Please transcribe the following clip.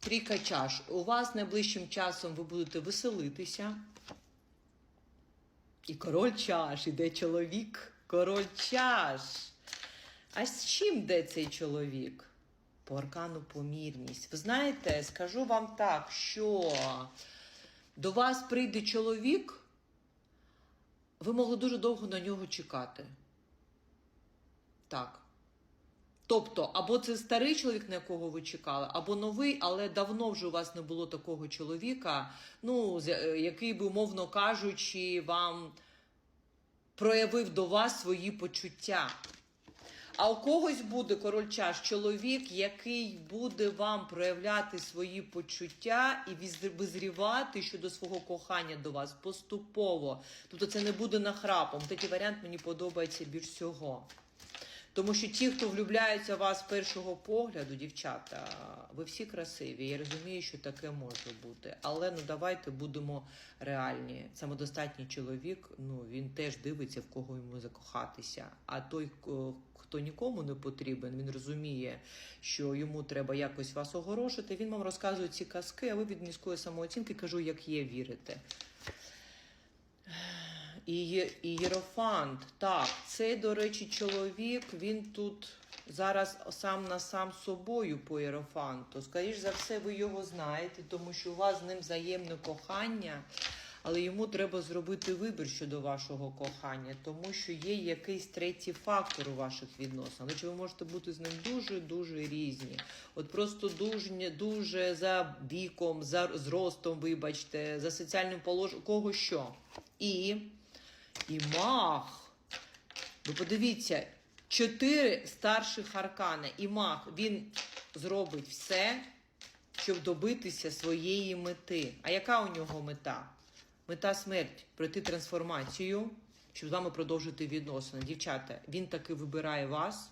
Трійка чаш. У вас найближчим часом ви будете веселитися. І король чаш, іде чоловік, король чаш. А з чим де цей чоловік? По аркану помірність. Ви знаєте, скажу вам так, що до вас прийде чоловік, ви могли дуже довго на нього чекати. Так. Тобто, або це старий чоловік, на якого ви чекали, або новий, але давно вже у вас не було такого чоловіка, ну, е, який би, умовно кажучи, вам проявив до вас свої почуття. А у когось буде король чаш, чоловік, який буде вам проявляти свої почуття і визрівати щодо свого кохання до вас поступово. Тобто це не буде нахрапом. Такий варіант мені подобається більш всього. Тому що ті, хто влюбляються в вас з першого погляду, дівчата, ви всі красиві. Я розумію, що таке може бути. Але ну давайте будемо реальні. Самодостатній чоловік, ну він теж дивиться, в кого йому закохатися. А той, хто нікому не потрібен, він розуміє, що йому треба якось вас огорошити. Він вам розказує ці казки, а ви від низької самооцінки кажу, як є, вірите. І, Єрофант, так, цей, до речі, чоловік, він тут зараз сам на сам собою по Єрофанту. Скоріш за все, ви його знаєте, тому що у вас з ним взаємне кохання, але йому треба зробити вибір щодо вашого кохання, тому що є якийсь третій фактор у ваших відносинах. Ви можете бути з ним дуже-дуже різні. От просто дуже, дуже за віком, за зростом, вибачте, за соціальним положенням, кого що. І і мах. Ви подивіться, чотири старших аркани. І мах, він зробить все, щоб добитися своєї мети. А яка у нього мета? Мета смерть пройти трансформацію, щоб з вами продовжити відносини. Дівчата, він таки вибирає вас.